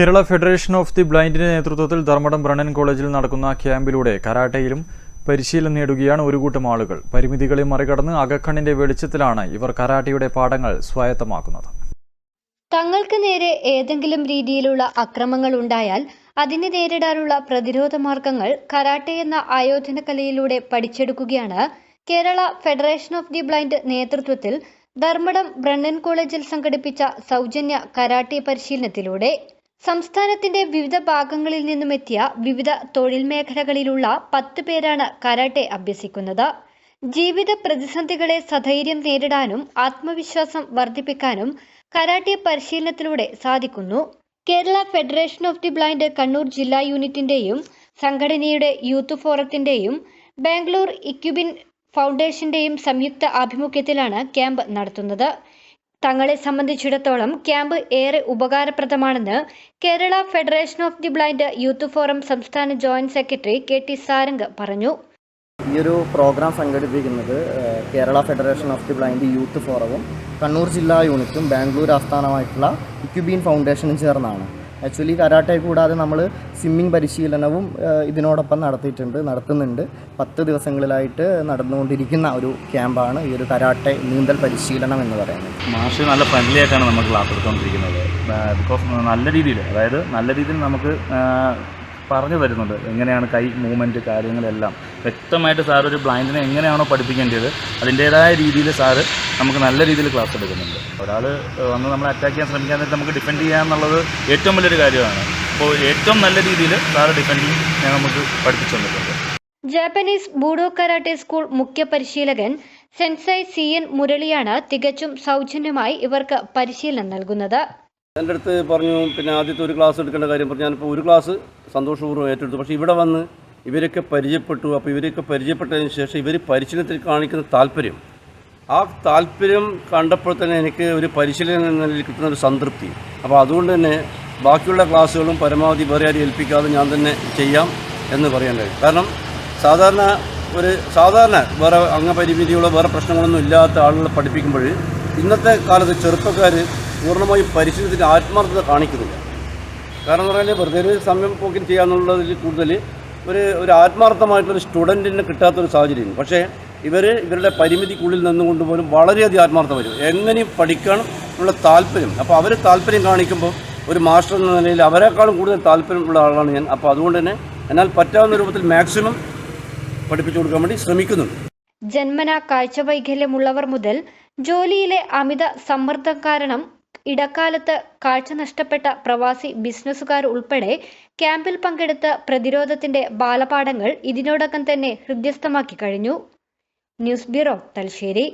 Kerala federation of the ബ്ലൈൻഡിന്റെ നേതൃത്വത്തിൽ Dharmadam Brennen കോളേജിൽ നടക്കുന്ന ക്യാമ്പിലൂടെ കരാട്ടയിലും പരിശീലനം നേടുകയാണ് ഒരു കൂട്ടം ആളുകൾ. പരിമിതികളെ മറികടന്ന് അകക്കണ്ണിന്റെ വെളിച്ചത്തിലാണ് ഇവർ കരാട്ടയുടെ പാഠങ്ങൾ സ്വായത്തമാക്കുന്നത്. തങ്ങൾക്ക് നേരെ ഏതെങ്കിലും രീതിയിലുള്ള അക്രമങ്ങൾ ഉണ്ടായാൽ അതിനെ നേരിടാനുള്ള പ്രതിരോധ മാർഗങ്ങൾ കരാട്ടെ എന്ന ആയോധന കലയിലൂടെ പഠിച്ചെടുക്കുകയാണ് Kerala federation of the blind നേതൃത്വത്തിൽ ധർമ്മടം ബ്രണ്ണൻ കോളേജിൽ സംഘടിപ്പിച്ച സൗജന്യ കരാട്ടെ പരിശീലനത്തിലൂടെ സംസ്ഥാനത്തിന്റെ വിവിധ ഭാഗങ്ങളിൽ നിന്നും എത്തിയ വിവിധ തൊഴിൽ മേഖലകളിലുള്ള പത്ത് പേരാണ് കരാട്ടെ അഭ്യസിക്കുന്നത്. ജീവിത പ്രതിസന്ധികളെ സധൈര്യം നേരിടാനും ആത്മവിശ്വാസം വർദ്ധിപ്പിക്കാനും കരാട്ടെ പരിശീലനത്തിലൂടെ സാധിക്കുന്നു. Kerala federation of the blind Kannur ജില്ലാ യൂണിറ്റിന്റെയും സംഘടനയുടെ യൂത്ത് ഫോറത്തിന്റെയും ബാംഗ്ലൂർ ഇക്യുബിൻ ഫൗണ്ടേഷന്റെയും സംയുക്ത ആഭിമുഖ്യത്തിലാണ് ക്യാമ്പ് നടത്തുന്നത്. തങ്ങളെ സംബന്ധിച്ചിടത്തോളം ക്യാമ്പ് ഏറെ ഉപകാരപ്രദമാണെന്ന് Kerala federation of the blind youth forum സംസ്ഥാന joint secretary K T Sarang പറഞ്ഞു. ഈ ഒരു പ്രോഗ്രാം സംഘടിപ്പിക്കുന്നത് Kerala federation of the blind youth ഫോറവും Kannur ജില്ലാ യൂണിറ്റും ബാംഗ്ലൂർ ആസ്ഥാനമായിട്ടുള്ള ഇക്യുബീൻ ഫൗണ്ടേഷനും ചേർന്നാണ്. ആക്ച്വലി കരാട്ടെ കൂടാതെ നമ്മൾ സ്വിമ്മിംഗ് പരിശീലനവും ഇതിനോടൊപ്പം നടത്തിയിട്ടുണ്ട് നടത്തുന്നുണ്ട്. പത്ത് ദിവസങ്ങളിലായിട്ട് നടന്നുകൊണ്ടിരിക്കുന്ന ഒരു ക്യാമ്പാണ് ഈ ഒരു കരാട്ടെ നീന്തൽ പരിശീലനം എന്ന് പറയുന്നത്. മാഷ് നല്ല ഫ്രണ്ട്ലി ആയിട്ടാണ് നമ്മൾ ക്ലാസ് എടുത്തുകൊണ്ടിരിക്കുന്നത്. ബിക്കോസ് നല്ല രീതിയിൽ അതായത് നല്ല രീതിയിൽ നമുക്ക് പറഞ്ഞു തരുന്നുണ്ട് എങ്ങനെയാണ് കൈ മൂവ്മെന്റ് കാര്യങ്ങളെല്ലാം. വ്യക്തമായിട്ട് സാർ ഒരു ബ്ലൈൻഡിനെ എങ്ങനെയാണോ പഠിപ്പിക്കേണ്ടത് അതിന്റേതായ രീതിയിൽ സാറ് നമുക്ക് നല്ല രീതിയിൽ ക്ലാസ് എടുക്കുന്നുണ്ട്. ഒരാൾ വന്ന് നമ്മൾ അറ്റാക്ക് ചെയ്യാൻ ശ്രമിക്കാൻ നേരത്തെ നമുക്ക് ഡിഫെൻഡ് ചെയ്യുക എന്നുള്ളത് ഏറ്റവും വലിയൊരു കാര്യമാണ്. അപ്പോൾ ഏറ്റവും നല്ല രീതിയിൽ സാറ് ഡിഫെൻഡിങ് നമുക്ക് പഠിപ്പിച്ചു തന്നിട്ടുണ്ട്. ജാപ്പനീസ് ബൂഡോ കരാട്ടെ സ്കൂൾ മുഖ്യ പരിശീലകൻ സെൻസൈ സി എൻ മുരളിയാണ് തികച്ചും സൗജന്യമായി ഇവർക്ക് പരിശീലനം നൽകുന്നത്. എന്റെ അടുത്ത് പറഞ്ഞു പിന്നെ ആദ്യത്തെ ഒരു ക്ലാസ് എടുക്കേണ്ട കാര്യം പറഞ്ഞു. ഞാനിപ്പോൾ ഒരു ക്ലാസ് സന്തോഷപൂർവം ഏറ്റെടുത്തു. പക്ഷേ ഇവിടെ വന്ന് ഇവരൊക്കെ പരിചയപ്പെട്ടു. അപ്പോൾ ഇവരൊക്കെ പരിചയപ്പെട്ടതിന് ശേഷം ഇവർ പരിശീലനത്തിൽ കാണിക്കുന്ന താല്പര്യം ആ താല്പര്യം കണ്ടപ്പോൾ തന്നെ എനിക്ക് ഒരു പരിശീലനം എന്ന നിലയിൽ കിട്ടുന്ന ഒരു സംതൃപ്തി. അപ്പോൾ അതുകൊണ്ട് തന്നെ ബാക്കിയുള്ള ക്ലാസ്സുകളും പരമാവധി വേറെ ആരും ഏൽപ്പിക്കാതെ ഞാൻ തന്നെ ചെയ്യാം എന്ന് പറയാൻ കഴിയും. കാരണം സാധാരണ ഒരു സാധാരണ വേറെ അംഗപരിമിതികളോ വേറെ പ്രശ്നങ്ങളൊന്നും ഇല്ലാത്ത ആളുകളെ പഠിപ്പിക്കുമ്പോൾ ഇന്നത്തെ കാലത്ത് ചെറുപ്പക്കാർ പൂർണമായും പരിശീലനത്തിന്റെ ആത്മാർത്ഥത കാണിക്കുന്നില്ല. കാരണം എന്ന് പറഞ്ഞാൽ വെറുതെ ഒരു സമയം പോക്കിന് ചെയ്യാന്നുള്ളതിൽ കൂടുതൽ ഒരു ഒരു ആത്മാർത്ഥമായിട്ടൊരു സ്റ്റുഡന്റിന് കിട്ടാത്തൊരു സാഹചര്യം പക്ഷേ ഇവർ ഇവരുടെ പരിമിതിക്കുള്ളിൽ നിന്നുകൊണ്ട് പോലും വളരെയധികം ആത്മാർത്ഥം വരും. എങ്ങനെയും പഠിക്കണം എന്നുള്ള താല്പര്യം. അപ്പോൾ അവർ താല്പര്യം കാണിക്കുമ്പോൾ ഒരു മാസ്റ്റർ എന്ന നിലയിൽ അവരെക്കാളും കൂടുതൽ താല്പര്യമുള്ള ആളാണ് ഞാൻ. അപ്പോൾ അതുകൊണ്ട് തന്നെ എന്നാൽ പറ്റാവുന്ന രൂപത്തിൽ മാക്സിമം പഠിപ്പിച്ചു കൊടുക്കാൻ വേണ്ടി ശ്രമിക്കുന്നുണ്ട്. ജന്മന കാഴ്ചവൈകല്യമുള്ളവർ മുതൽ ജോലിയിലെ അമിത സമ്മർദ്ദം കാരണം ഇടക്കാലത്ത് കാഴ്ച നഷ്ടപ്പെട്ട പ്രവാസി ബിസിനസ്സുകാർ ഉൾപ്പെടെ ക്യാമ്പിൽ പങ്കെടുത്ത പ്രതിരോധത്തിന്റെ ബാലപാഠങ്ങൾ ഇതിനോടകം തന്നെ ഹൃദ്യസ്ഥമാക്കി കഴിഞ്ഞു. News bureau Thalassery.